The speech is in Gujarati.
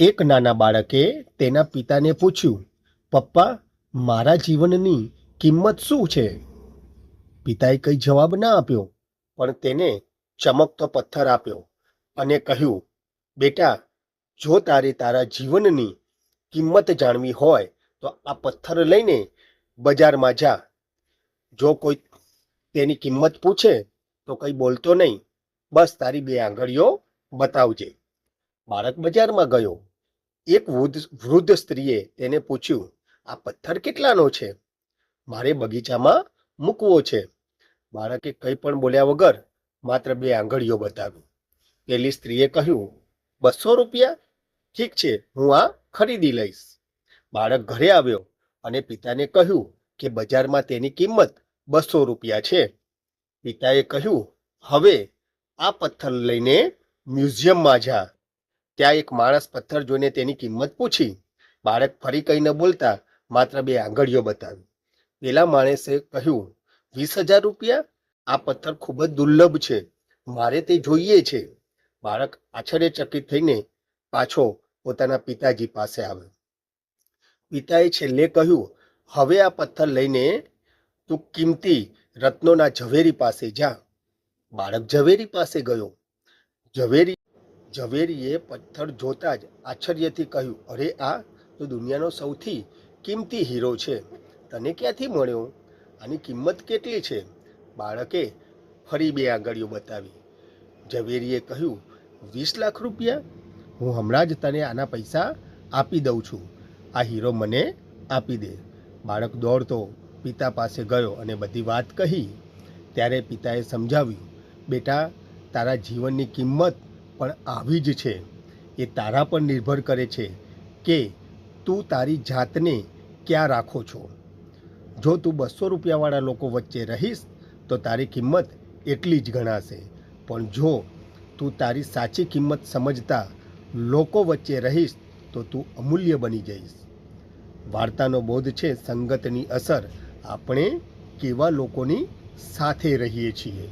એક નાના બાળકે તેના પિતાને પૂછ્યું, પપ્પા, મારા જીવનની કિંમત શું છે? પિતાએ કંઈ જવાબ ના આપ્યો, પણ તેને ચમકતો પથ્થર આપ્યો અને કહ્યું, બેટા, જો તારે તારા જીવનની કિંમત જાણવી હોય, તો આ પથ્થર લઈને બજારમાં જા. જો કોઈ તેની કિંમત પૂછે, તો કંઈ બોલતો નહીં. બસ તારી બે આંગળીઓ બતાવજે. બાળક બજારમાં ગયો. એક વૃદ્ધ વૃદ્ધ સ્ત્રીએ તેને પૂછ્યું, આ પથ્થર કેટલાનો છે? મારે બગીચામાં મૂકવો છે. બાળકે કંઈ પણ બોલ્યા વગર માત્ર બે આંગળીઓ બતાવી. પેલી સ્ત્રીએ કહ્યું, બસો રૂપિયા? ઠીક છે, હું આ ખરીદી લઈશ. બાળક ઘરે આવ્યો અને પિતાને કહ્યું કે બજારમાં તેની કિંમત બસો રૂપિયા છે. પિતાએ કહ્યું, હવે આ પથ્થર લઈને મ્યુઝિયમમાં જા. ત્યાં એક માણસ પથ્થર જોઈને તેની કિંમત પૂછી. બાળક ફરી કંઈ ન બોલતા, માત્ર બે આંગળીઓ બતાવી. પેલા માણસે કહ્યું, વીસ હજાર રૂપિયા? આ પથ્થર ખૂબ જ દુર્લભ છે. મારે તે જોઈએ છે. બાળક આશ્ચર્યચકિત થઈને પાછો પોતાના પિતાજી પાસે આવ્યો. પિતાએ છેલ્લે કહ્યું, હવે આ પથ્થર લઈને તું કિંમતી રત્નોના ઝવેરી પાસે જા. બાળક ઝવેરી પાસે ગયો. ઝવેરી ઝવેરીએ પથ્થર જોતા જ આશ્ચર્યથી કહ્યું, અરે આ તો દુનિયાનો સૌથી કિંમતી હીરો છે. તને ક્યાંથી મળ્યો? આની કિંમત કેટલી છે? બાળકે ફરી બે આંગળીઓ બતાવી. ઝવેરીએ કહ્યું, વીસ લાખ રૂપિયા? હું હમણાં જ તને આના પૈસા આપી દઉં છું. આ હીરો મને આપી દે. બાળક દોડતો પિતા પાસે ગયો અને બધી વાત કહી. ત્યારે પિતાએ સમજાવ્યું, બેટા, તારા જીવનની કિંમત પણ આવી જ છે. એ તારા પર નિર્ભર કરે છે કે તું તારી જાતને ક્યાં રાખો છો. જો તું બસો રૂપિયાવાળા લોકો વચ્ચે રહીશ, તો તારી કિંમત એટલી જ ગણાશે. પણ જો તું તારી સાચી કિંમત સમજતા લોકો વચ્ચે રહીશ, તો તું અમૂલ્ય બની જઈશ. વાર્તાનો બોધ છે, સંગતની અસર આપણે કેવા લોકોની સાથે રહીએ છીએ?